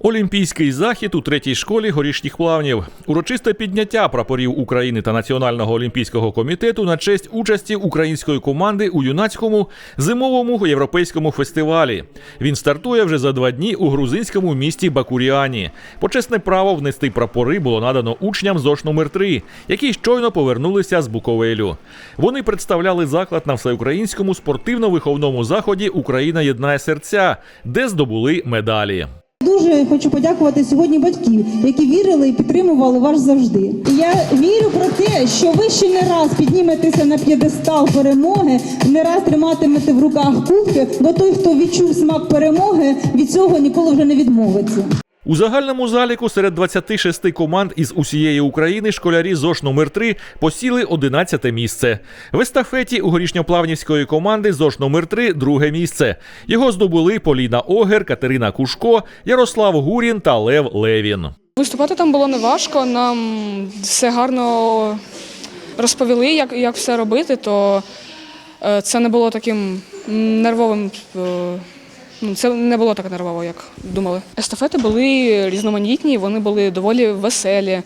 Олімпійський захід у третій школі горішніх плавнів. Урочисте підняття прапорів України та Національного олімпійського комітету на честь участі української команди у юнацькому зимовому європейському фестивалі. Він стартує вже за два дні у грузинському місті Бакуріані. Почесне право внести прапори було надано учням ЗОШ номер 3 які щойно повернулися з Буковелю. Вони представляли заклад на всеукраїнському спортивно-виховному заході Україна єднає серця, де здобули медалі. Дуже хочу подякувати сьогодні батьків, які вірили і підтримували вас завжди. І я вірю про те, що ви ще не раз підніметеся на п'єдестал перемоги, не раз триматимете в руках кубки, бо той, хто відчув смак перемоги, від цього ніколи вже не відмовиться. У загальному заліку серед 26 команд із усієї України школярі ЗОШ номер 3 посіли 11 місце. В естафеті у горішньоплавнівської команди ЗОШ номер 3 друге місце. Його здобули Поліна Огер, Катерина Кушко, Ярослав Гурін та Лев Левін. Виступати там було неважко, нам все гарно розповіли, як, як все робити, то е, це не було таким нервовим. Ну, це не було так нервово, як думали. Естафети були різноманітні, вони були доволі веселі.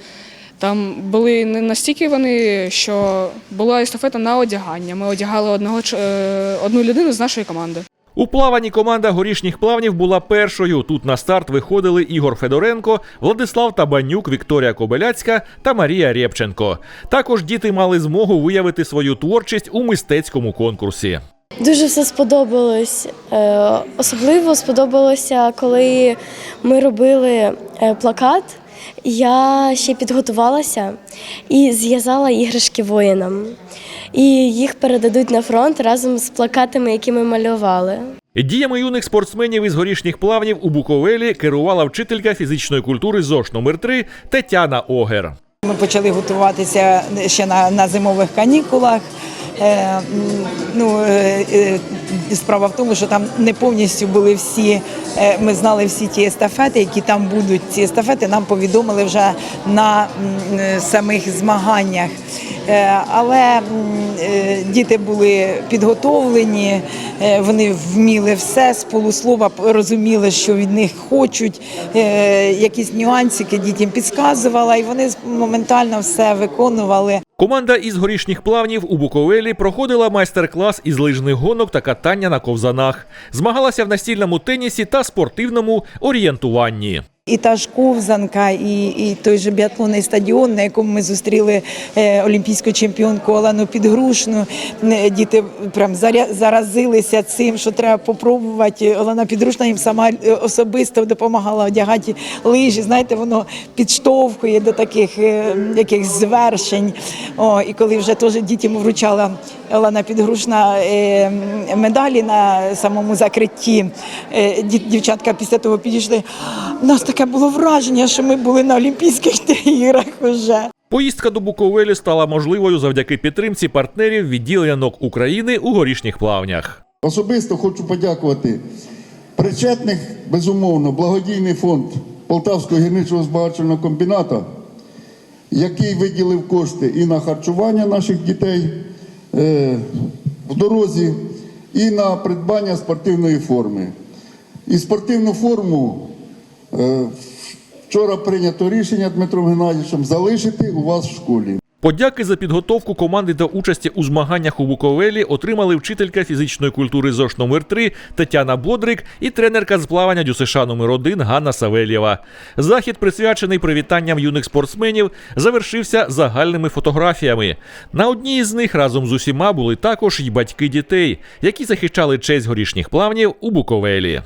Там були не настільки вони, що була естафета на одягання. Ми одягали одного е, одну людину з нашої команди. У плаванні команда горішніх плавнів була першою. Тут на старт виходили Ігор Федоренко, Владислав Табанюк, Вікторія Кобеляцька та Марія Рєпченко. Також діти мали змогу виявити свою творчість у мистецькому конкурсі. Дуже все сподобалось. Е, Особливо сподобалося, коли ми робили е, плакат. Я ще підготувалася і зв'язала іграшки воїнам. І їх передадуть на фронт разом з плакатами, які ми малювали. Діями юних спортсменів із горішніх плавнів у Буковелі керувала вчителька фізичної культури ЗОШ номер 3 Тетяна Огер. Ми почали готуватися ще на, на зимових канікулах. Е, ну, е, е, справа в тому, що там не повністю були всі. Ми знали всі ті естафети, які там будуть. Ці естафети нам повідомили вже на самих змаганнях. Але діти були підготовлені, вони вміли все з полуслова, розуміли, що від них хочуть. Якісь нюансики дітям підказувала, і вони моментально все виконували. Команда із горішніх плавнів у Буковелі проходила майстер-клас із лижних гонок та катання на ковзанах. Змагалася в настільному тенісі та спортивному орієнтуванні. І та ж ковзанка, і, і той же біатлонний стадіон, на якому ми зустріли е, олімпійську чемпіонку Олену Підгрушну. Е, Діти прям заразилися цим, що треба попробувати. Олена Підрушна їм сама е, особисто допомагала одягати лижі. Знаєте, воно підштовхує до таких якихось звершень. О, і коли вже теж дітям вручала Олена Підгрушна медалі на самому закритті, дівчатка після того підійшли. Нас таке було враження, що ми були на Олімпійських іграх уже. Поїздка до Буковелі стала можливою завдяки підтримці партнерів відділення НОК України у горішніх плавнях. Особисто хочу подякувати причетних, безумовно, благодійний фонд Полтавського гірничого збагачувального комбінату, який виділив кошти і на харчування наших дітей е, в дорозі, і на придбання спортивної форми. І спортивну форму вчора прийнято рішення Дмитром Геннадійовичем залишити у вас в школі. Подяки за підготовку команди до участі у змаганнях у Буковелі отримали вчителька фізичної культури ЗОШ номер 3 Тетяна Бодрик і тренерка з плавання ДЮСШ номер 1 Ганна Савельєва. Захід, присвячений привітанням юних спортсменів, завершився загальними фотографіями. На одній із них разом з усіма були також й батьки дітей, які захищали честь горішніх плавнів у Буковелі.